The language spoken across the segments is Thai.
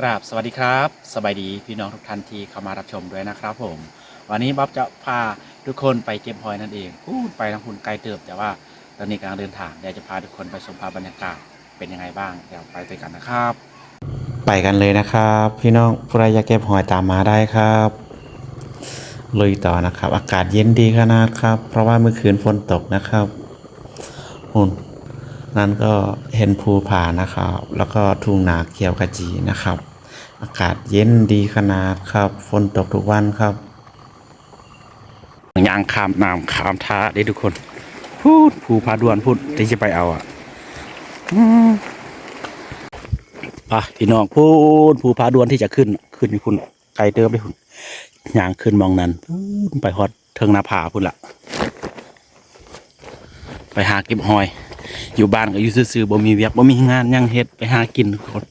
กราบสวัสดีครับ สบายดีพี่น้องทุกท่านที่เข้ามารับชมด้วยนะครับผม วันนี้บ๊อบจะพาทุกคนไปเก็บหอยนั่นเองพูดไปทางคุณไกลเติบแต่ว่าตอนนี้กำลังเดินทางเดี๋ยวจะพาทุกคนไปชมภาพบรรยากาศเป็นยังไงบ้างเดี๋ยวไปด้วยกันนะครับ ไปกันเลยนะครับ พี่น้องผู้ใดอยากเก็บหอยตามมาได้ครับลุยต่อนะครับ อากาศเย็นดีขนาดครับ เพราะว่าเมื่อคืนฝนตกนะครับหุ่น นั่นก็เห็นภูผานะครับ แล้วก็ทุ่งนาเขียวขจีนะครับ อากาศเย็นดีขนาดครับ ฝนตกทุกวันครับยางข้ามน้ำข้ามท้าได้ทุกคน พูดภูพาดวนพูดที่จะไปเอาอะอะพี่น้องพูดภูพาดวนที่จะขึ้น ขึ้นนี่คุณไกลเติมได้คุณยางขึ้นมองนั้นพูดไปฮอดเทิงนาผาพุ่นละไปหาก็บหอย อยู่บ้านก็อยู่ซื่อๆบ่มีเวียกบ่มีงานยังเฮ็ดไปหากินทุกคน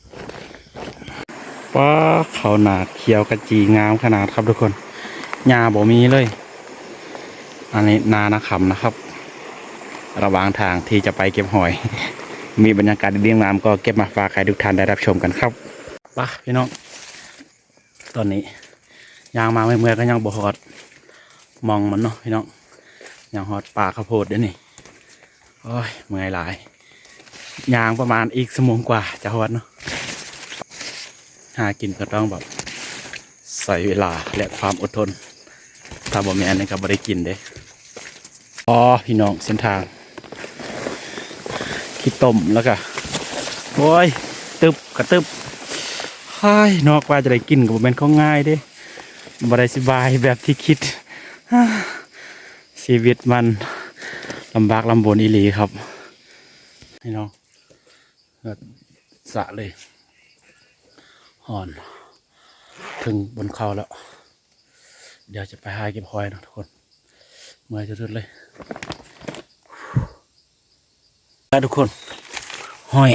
ป้าเขาหนาเขียวกระจีงามขนาดครับทุกคนหญ้าบ่มีเลย อันนี้นานาคำนะครับ ระหว่างทางที่จะไปเก็บหอย มีบรรยากาศดีๆงามก็เก็บมาฝากใครทุกท่านได้รับชมกันครับไปะพี่น้องตอนนี้ยางมาไม่เมื่อก็ยังบ่ฮอดมองมันเนาะพี่น้องยังฮอดป่าข้าวโพดเดี๋ยนี้ โอ้ยเมื่อยหลายยางประมาณอีกสมงกว่าจะฮอดเนาะหากินก็ต้องแบบใส่เวลาและความอดทน ถ้าบ่แม่นนี่ก็บ่ได้กินเด้อ๋อพี่น้องเส้นทางขี้ต้มแล้วก็โอ้ยตึบกระตึบไฮ้ยนอกว่าจะได้กินก็บ่แม่นของง่ายเด้บ่ได้สบายแบบที่คิดฮ่าชีวิตมัน ลำบากลำบนอีหลีครับพี่น้องก็สะเลยห่อน ถึงบนเขาแล้ว เดี๋ยวจะไปหาเก็บหอยนะทุกคนเมื่อยสุดเลยไปทุกคนหอย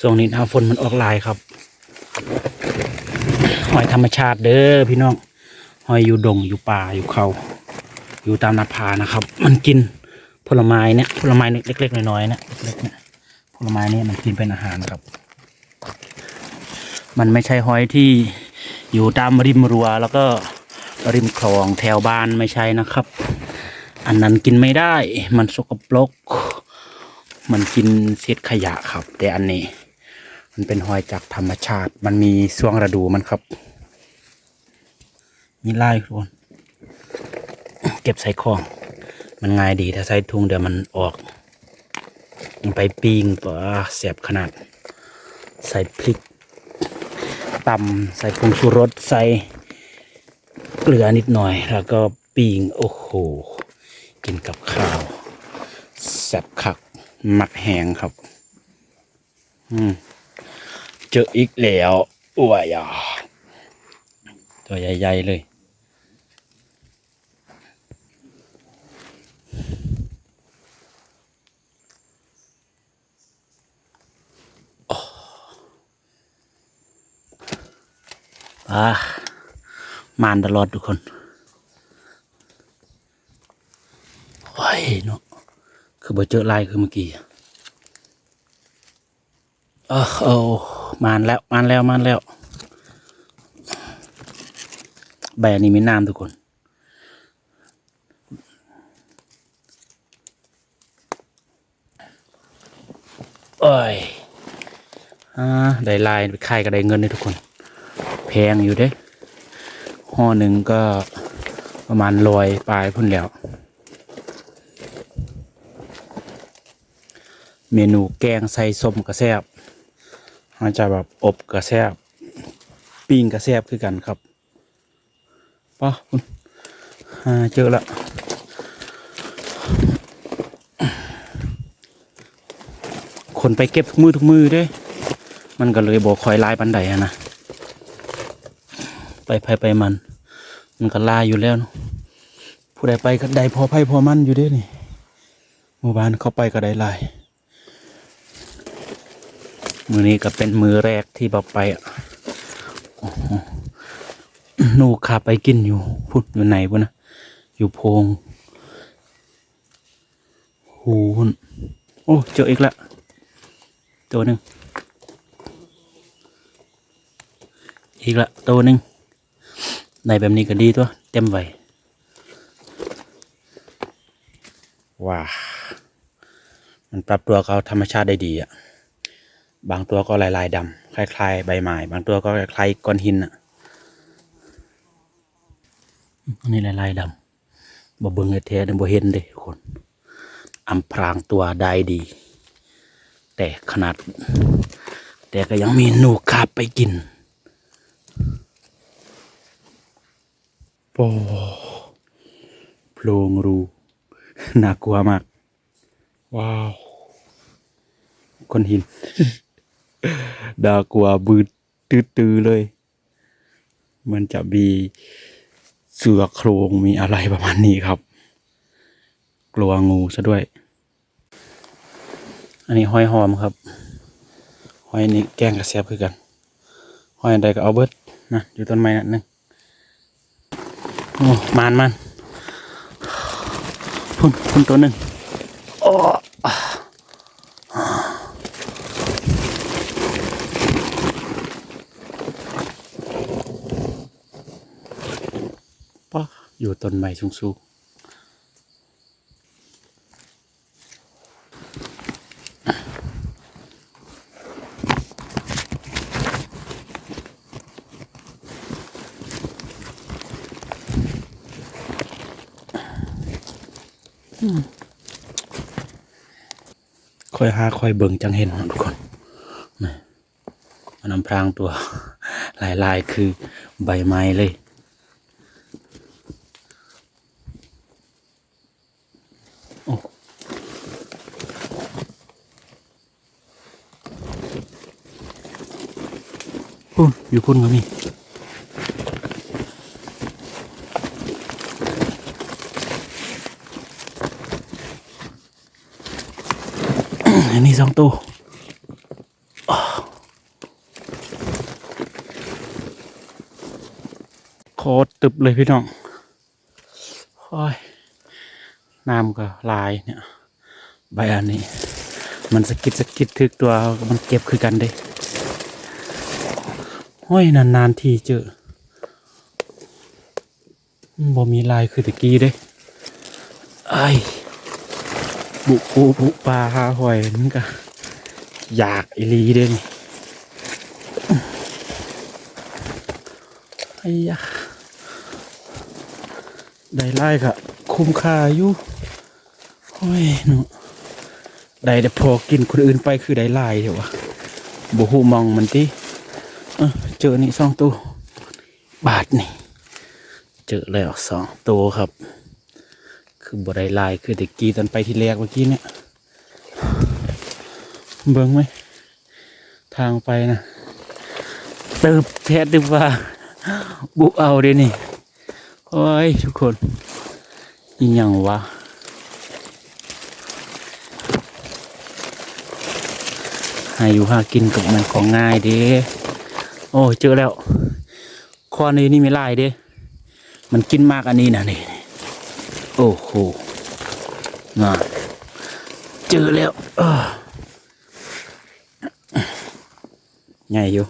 ช่วงนี้หน้าฝนมันออกลายครับหอยธรรมชาติเด้อพี่น้อง หอยอยู่ดงอยู่ป่าอยู่เขา อยู่ตามนาผานะครับ มันกินผลไม้เนี่ยผลไม้เล็กๆน้อยๆเนี่ยเล็กๆเนี่ยผลไม้เนี่ยมันกินเป็นอาหารครับ มันไม่ใช่หอยที่อยู่ตามริมรั้วแล้วก็ริมคลองแถวบ้านไม่ใช่นะครับ อันนั้นกินไม่ได้ มันสกปรกมันกินเศษขยะครับ แต่อันนี้ มันเป็นหอยจากธรรมชาติ มันมีช่วงฤดูมันครับ มีไล่ทุกคนเก็บใส่ของ มันง่ายดีถ้าใส่ถุงเดี๋ยวมันออกไปปิ้งตัวเสียบขนาด ใส่พริกตำใส่ผงชูรสใส่เกลือนิดหน่อย แล้วก็ปิ้งโอ้โห กินกับข้าวแซ่บคักหมักแหงครับ อืมเจออีกแล้วอ้วยอะตัวใหญ่ ๆ เลย อ่ามานตลอดทุกคนโอ้ยเนาะคือบ่เจอลายคือเมื่อกี้เออโอ้มานแล้วมานแล้วมานแล้วใบนี้มีน้ำทุกคนโอ้ยอ่าได้ลายไปขายก็ได้เงินเลยทุกคน พงอยู่เด้ห่อหนึ่งก็ประมาณลอยปลายพุ่นแล้ว เมนูแกงใส่ส้มกระแซบมันจะแบบอบกระแซบปิ้งกระแซบคือกันครับป้าคุณอ่าเจอละคนไปเก็บทุกมือทุกมือด้วยมันก็เลยบอกคอยลายปันไดอะนะ ไปไปไปมัน มันก็ลาอยู่แล้วผู้ใดไปก็ได้พอไพ่พอมันอยู่ด้วยนี่หมู่บ้านเขาไปก็ได้ลายมือนี้ก็เป็นมือแรกที่บอกไปอะโอ้โหนูขาไปกินอยู่พุดอยู่ไหนวะนะอยู่โพงหูนโอ้เจออีกแล้วตัวหนึ่งอีกละตัวหนึ่ง ในแบบนี้ก็ดีตัว เต็มไว้ว้ามันปรับตัวเขาธรรมชาติได้ดีอะบางตัวก็ลายลายดำคล้ายๆ ใบไม้บางตัวก็คล้ายก้อนหินอะอันนี้ลายลายดำบ่เบิ่งให้แท้เด้อบ่เห็นเด้คนอำพรางตัวได้ดี แต่ขนาด แต่ก็ยังมีหนูคาบไปกิน โอ้โพรงรูน่ากลัวมาก ว้าวคนหินน่ากลัวบืดตื้อๆเลย มันจะมีเสือโครงมีอะไรประมาณนี้ครับ กลัวงูซะด้วย อันนี้หอยหอมครับหอยนี่แกงกระเสียบคือกันหอยใดก็เอาเบิดนะอยู่ต้นไม้นั่นหนึงโอ้มานมันพุ่นพุ่นตัวหนึ่งโอ้ป้าอยู่ต้นไม้สูงๆ ค่อยหาค่อยเบิ่งจังเห็นทุกคนนี่มันนำพรางตัวลายๆคือใบไม้เลย โอ้อยู่พุ่นก็มี อันนี้ สองตัวโคตรตึบเลยพี่น้องโอ้ยน้ำก็ลายเนี่ย ใบอันนี้ มันสกิดสกิดทึกตัวมันเก็บคือกันเด้ห้อยนานๆทีเจอบ่มีลายคือตะกี้เด้ไอ้ บุปูบุปลาหาหอยมันก็อยากอีลีเด้นไอ้ยะได้ไล่ก็คุ้มค่าอยู่โอ้ยหนูได้แต่พอกินคนอื่นไปคือได้หลายเถอะวะบ่ฮู้มองมันติเอ้อเจอนี่สองตัวบาทนี่ เจอแล้วสองตัวครับ คือบ่ได้ลายคือต่กี้ตอนไปที่แรกเมื่อกี้เนี่ยเบิ่งไหมทางไปนะเติบแท้ดึกว่า บุเอาเด้นี่โอ้ยทุกคนอีหยังวะหาอยู่หากินกับมันของง่ายเด้โอ้เจอแล้วข้อนี้นี่ไม่ไล่เด้มันกินมากอันนี้นะนี่ อ้โหน่าเจอแล้วเอ้อใหญ่อยู่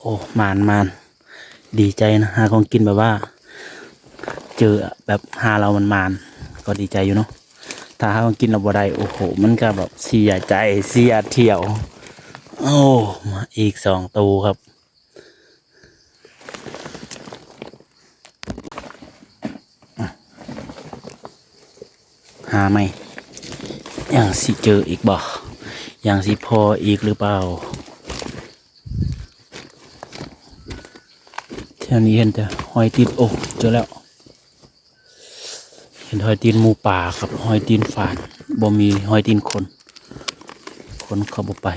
โอ้มานมานดีใจนะหาของกินแบบว่า เจอแบบหาเรามันมาน ก็ดีใจอยู่เนาะถ้าหาของกินเราบ่ได้โอ้โห มันก็แบบเสียใจเสียเที่ยว โอ้มาอีกสองตัวครับหาไหมยังสิเจออีกบ่ยังสิพออีกหรือเปล่าแถวนี้เห็นแต่หอยตีนโอ้เจอแล้ว เห็นหอยตีนหมูป่าครับหอยตีนฝานบ่มีหอยตีนคน คนเข้าบ่ไป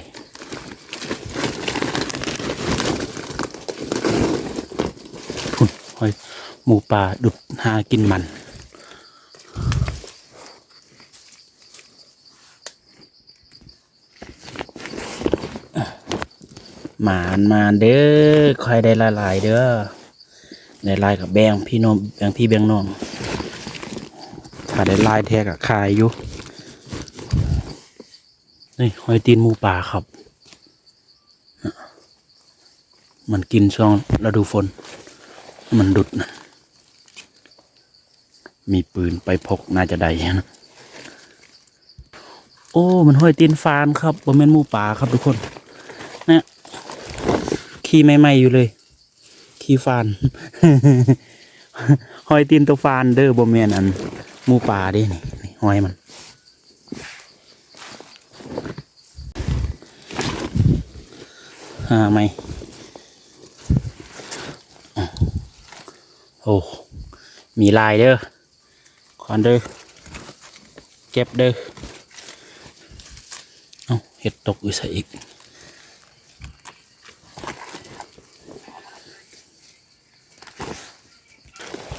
พุ่นหอยหมูป่าดุดหากินมันหมานมาเด้อคอยได้หลายเด้อได้ลายกับแบงพี่น้องแบงพี่แบงน้อง ถ้าได้ลายแท้กับขายอยู่นี่หอยตีนหมูป่าครับ มันกินช่วงฤดูฝน มันดุดนะมีปืนไปพกน่าจะได้นะโอ้ มันห้อยตีนฟานครับบ่แม่นหมูป่าครับทุกคนเนี่ยขี้ไม่ไหมอยู่เลย ขี้ฟานห้อยตีนตัวฟานเด้อบ่แม่นอัน มูป่าด้นี่นี่ห้อยมันหาไหมอะโอ้มีลายเด้อคอนเด้อเก็บเด้อเอาเห็ดตกอยู่ใส่อีก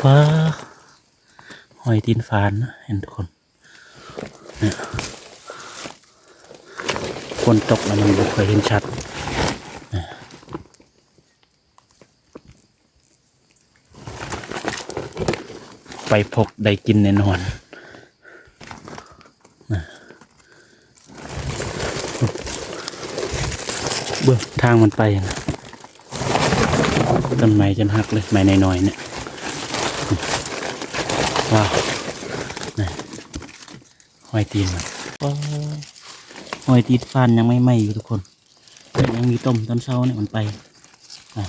ฟ้าห อยตีนฟานนะเห็นทุกคนเนี่ยฝนตกแล้วมันบุเคยเห็นชัดไปพกได้กินแน่นอนเบื้องทางมันไปนะต้นไม้จนหักเลยไม้น้อยๆเนี่ย ว้าว หอยตีนมันว้าวหอยตีนฟันยังไม่ไหม้อยู่ทุกคนแต่ยังมีต้มตอนเช้าเนี่ยมันไปอะ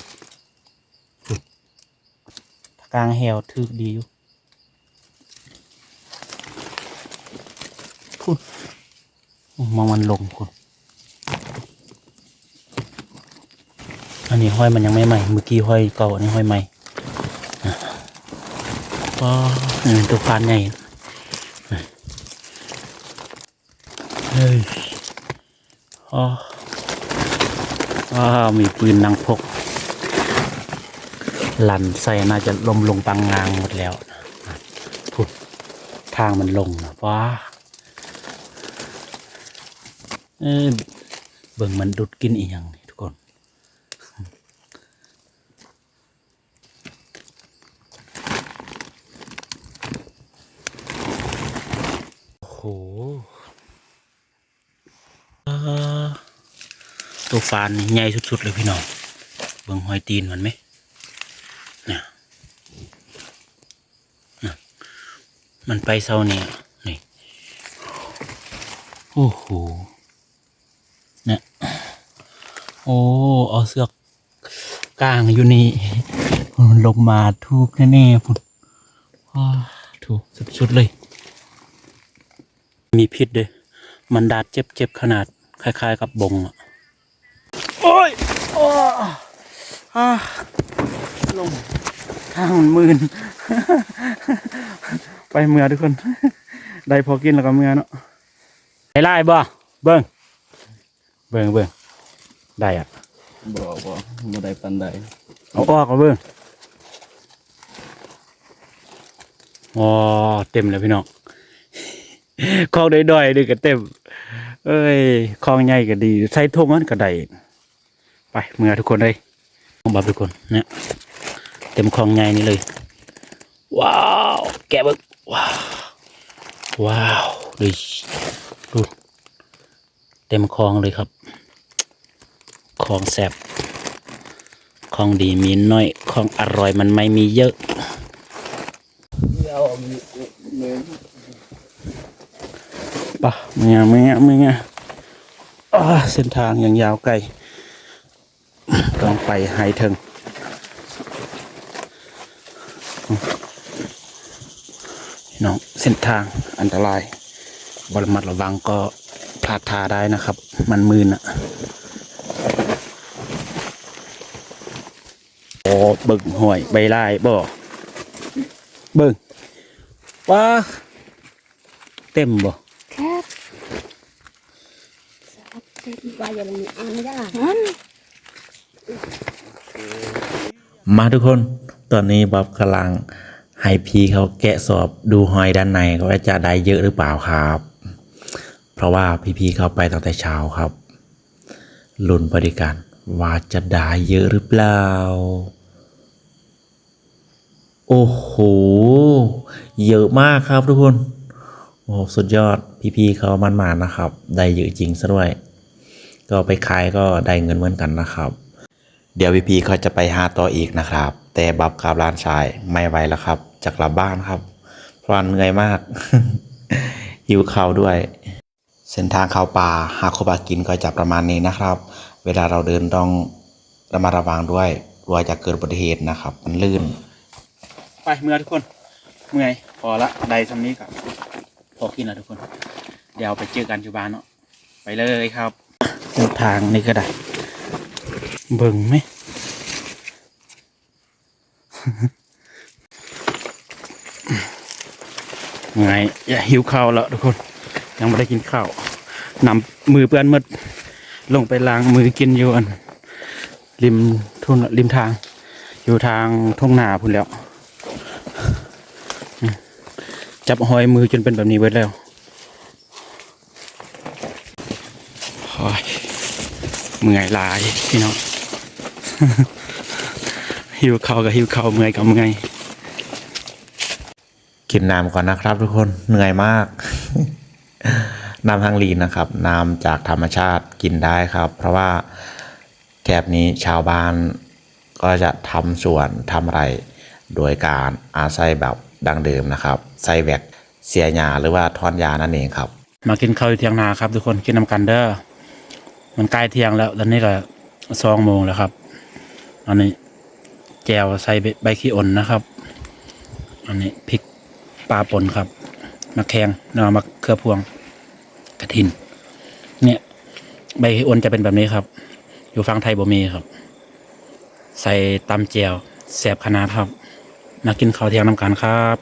กลางแหวทึกดีอยู่พูดมองมันลงคุณอันนี้ห้อยมันยังไม่ใหม่ เมื่อกี้ห้อยเก่าอันนี้ห้อยใหม่อะก็นี่เป็นตัวฟานใหญ่ ฮ้ยอ๋อว้ามีปืนนางพก หลันใส่น่าจะลมลงปังงางหมดแล้วพุดทางมันลงนะว้าเออเบิ่งมันดุดกินอีกอย่างทุกคนโอ้โห ตัวฟานนี่ใหญ่สุดๆเลยพี่น้องเบิ่งหอยตีนมันไหมเนี่ยน่ะมันไปเศร้านี่นี่โอ้โหเนี่ยโอ้เอาเสือกกลางอยู่นี่มันลงมาทุกแน่ๆพุ่นถูกสุดๆเลย มีพิษด้วยมันดาดเจ็บๆขนาด คล้าย ๆ กับบงอะโอ้ยโอ้อาลงทางมันมืนไปเมื่อทุกคน ได้พอกินแล้วก็เมื่อเนาะได้ไล่บ่เบิ่งเบิ่งเบิ่งได้อะบ่บ่บ่ได้ปันใดเอาออกมาเบิ่งอ๋อเต็มแล้วพี่น้องคลองดอยๆด้วยก็เต็ม เอ้ยคลองใหญ่ก็ดี ใส่ทงนั้นก็ได้ไปเมื่อทุกคนเลยมองบับทุกคนเนี่ยเต็มคลองใหญ่นี่เลย ว้าว แกบึกว้าวว้าวดูดูเต็มคลองเลยครับคลองแสบของดีมีน้อยของอร่อยมันไม่มีเยอะ ปะเมียเมียเมียเส้นทางยังยาวไกลต้องไปไฮเทิงน้องเส้นทางอันตรายบรมัดระวังก็พลาดทาได้นะครับ มันมืนอะโอ้เบิ่งห่วยใบลายบ่เบิ่งว้าเต็มบ่สับเต็มใบ อย่างนี้อ่านไม่ได้มาทุกคนตอนนี้บ๊อบกำลังให้พี่เขาแกะสอบดูหอยด้านในว่าจะได้เยอะหรือเปล่าครับ เพราะว่าพี่ๆเขาไปตั้งแต่เช้าครับลุ้นบริการว่าจะได้เยอะหรือเปล่า โอ้โห เยอะมากครับทุกคน โอ้โหสุดยอดพี่ๆเขามันมานะครับ ได้เยอะจริงซะด้วย ก็ไปขายก็ได้เงินเหมือนกันนะครับ เดี๋ยวพี่ๆเขาจะไปหาต่ออีกนะครับ แต่บับกับร้านชายไม่ไหวแล้วครับ จะกลับบ้านครับเพราะว่าเหนื่อยมากหิวข้าวด้วย เส้นทางเข้าป่าหาคบากินก็จะประมาณนี้นะครับ เวลาเราเดินต้องระมัดระวังด้วยกลัวจะเกิดอุบัติเหตุนะครับ มันลื่น ไปเมื่อยทุกคนเมื่อยพอละได้ทำนี้กับพอกินแล้วทุกคน เดี๋ยวไปเจอกันอยู่บ้านเนาะไปเลยครับ ทางนี่ก็ได้ เบิ่งไหมไงอย่าหิวข้าวแล้วทุกคน ยังไม่ได้กินข้าวนำมือเปื้อนหมดลงไปล้างมือกินอยู่อัน ริมทุ่งริมทาง อยู่ทางทุ่งนาพุ่นแล้ว จับหอยมือจนเป็นแบบนี้เบิดแล้วโอ้ย เมื่อยหลายพี่น้องหิวเขาวกับหิวเขาวเมื่อยกับเมื่อยกินน้ำก่อนนะครับ ทุกคนเหนื่อยมาก น้ำทางลีนนะครับ น้ำจากธรรมชาติกินได้ครับ เพราะว่าแถบนี้ชาวบ้านก็จะทำสวนทำไร โดยการอาศัยแบบดังเดิมนะครับใส่แวกเสียหญ้าหรือว่าทอนยานั่นเองครับ มากินข้าวที่เที่ยงนาครับ ทุกคนกินน้ำกันเด้อ มันใกล้เที่ยงแล้วตอนนี้ก็สองโมงแล้วครับอันนี้แจวใส่ใบขี้อ่อนนะครับ อันนี้พริกปลาป่นครับมะแขงนาะมะเขือพวงกระถิน เนี่ย ใบขี้อ่อนจะเป็นแบบนี้ครับ อยู่ฝั่งไทยบ่มีครับ ใส่ตำแจวแสบขนาดครับมากินข้าวเที่ยงน้ำกันครับ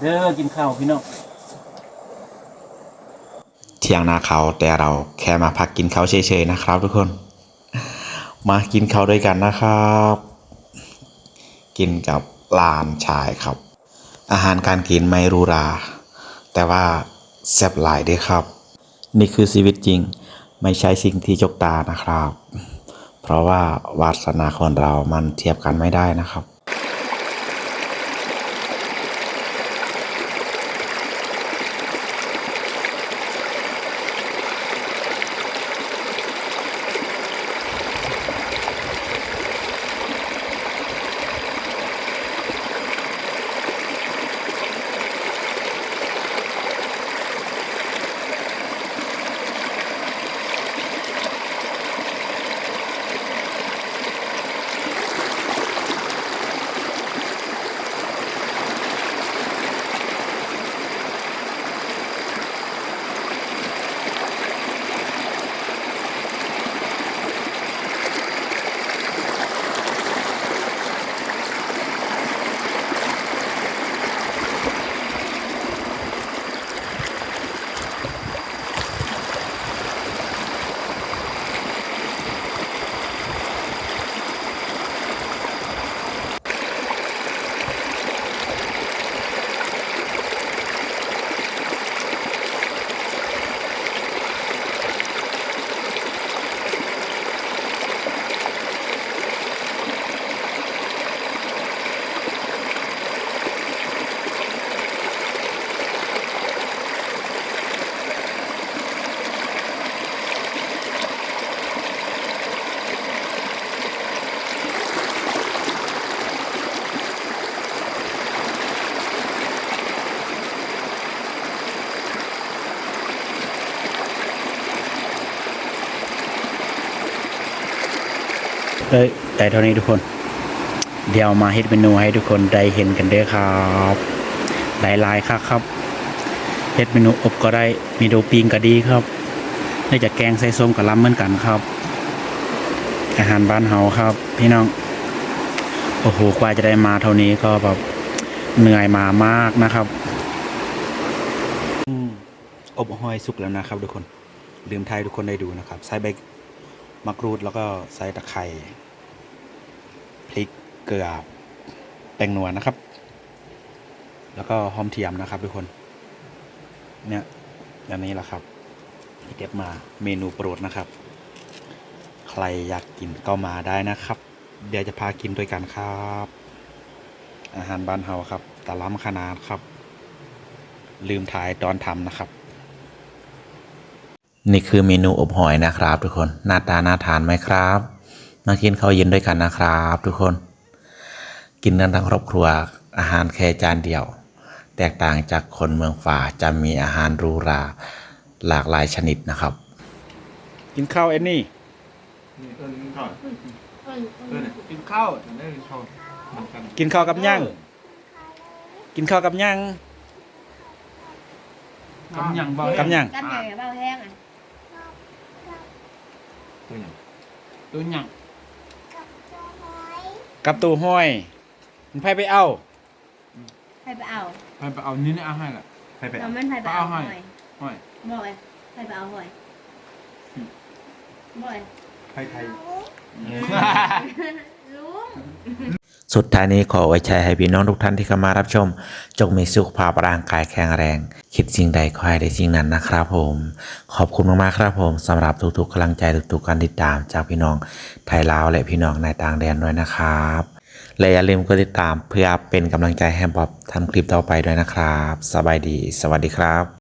เด้อกินข้าวพี่น้อง เที่ยงนาเขาแต่เราแค่มาพักกินเขาเฉยๆนะครับ ทุกคน มากินเขาด้วยกันนะครับ กินกับลานชายครับ อาหารการกินไม่รูรา แต่ว่าแซ่บหลายด้วยครับ นี่คือชีวิตจริงไม่ใช่สิ่งที่จกตานะครับ เพราะว่าวาสนาคนเรามันเทียบกันไม่ได้นะครับ ได้แต่เท่านี้ทุกคน เดี๋ยวมาเฮ็ดเมนูให้ทุกคนได้เห็นกันเด้อครับหลายๆครับครับเฮ็ดเมนูอบก็ได้เมนูปิ้งก็ดีครับนี่จะแกงใส่ส้มกับล้ำเหมือนกันครับ อาหารบ้านเฮาครับ พี่น้องโอ้โหกว่าจะได้มาเท่านี้ก็แบบเหนื่อยมามากนะครับอบหอยสุกแล้วนะครับ ทุกคนลืมไทยทุกคนได้ดูนะครับ ใส่ใบมะกรูดแล้วก็ใส่ตะไคร้ เกลือแป้งนัวนะครับ แล้วก็หอมเทียมนะครับทุกคน เนี่ยอย่างนี้แหละครับที่เก็บมาเมนูโปรดนะครับ ใครอยากกินก็มาได้นะครับ เดี๋ยวจะพากินด้วยกันครับ อาหารบ้านเฮาครับตะล้ำขนาดครับ ลืมถ่ายตอนทำนะครับ นี่คือเมนูอบหอยนะครับ ทุกคนหน้าตาน่าทานไหมครับ มากินข้าวเย็นด้วยกันนะครับ ทุกคน กินกันทั้งครอบครัวอาหารแค่จานเดียว แตกต่างจากคนเมืองฝ่าจะมีอาหารหรูหราหลากหลายชนิดนะครับ กินข้าวเอ็นนี่นี่เอิ้นกินข้าวเอิ้นเอิ้นน่ะกินข้าวถึงได้กินข้าวเหมือนกันกินข้าวกับย่างกินข้าวกับย่างกำยังบ่กับย่างกันใหญ่เบาแห้งอะตัวหยังตัวหยังกับตูห้อย มันไผไปเอา ใครไปเอาไปไปเอานี่นี่เอาให้ล่ะไผไปเราเอา ไม่ใครไปเอาหอยห้อยบ่อยใครไปเอาหอยบ่อยไผไทย ลุง สุดท้ายนี้ขอไว้ใช้ให้พี่น้องทุกท่านที่เข้ามารับชม จงมีสุขภาพร่างกายแข็งแรง คิดสิ่งใดขอให้ได้สิ่งนั้นนะครับผม ขอบคุณมากๆครับผมสำหรับทุกๆกำลังใจทุกๆการติดตามจากพี่น้องไทยลาวและพี่น้องในต่างแดนด้วยนะครับ และอย่าลืมกดติดตามเพื่อเป็นกำลังใจให้บ๊อบทำคลิปต่อไปด้วยนะครับ สบายดี สวัสดีครับ